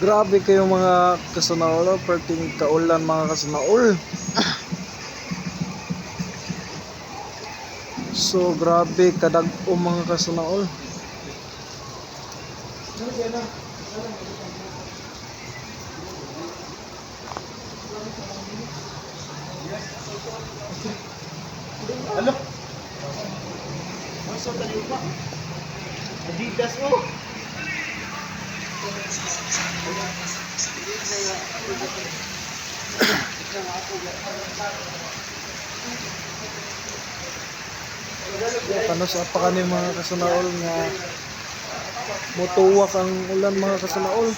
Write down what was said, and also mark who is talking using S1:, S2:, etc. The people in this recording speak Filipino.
S1: Grabe kayo mga kasanaol, perting kaulan mga kasanaol. So grabe kadag o mga kasanaol.
S2: Ano? Masa tali pa? Adidas oh.
S1: Kano sa pa kani mga kasanaol nga mutuwak ang ulan mga kasanaol.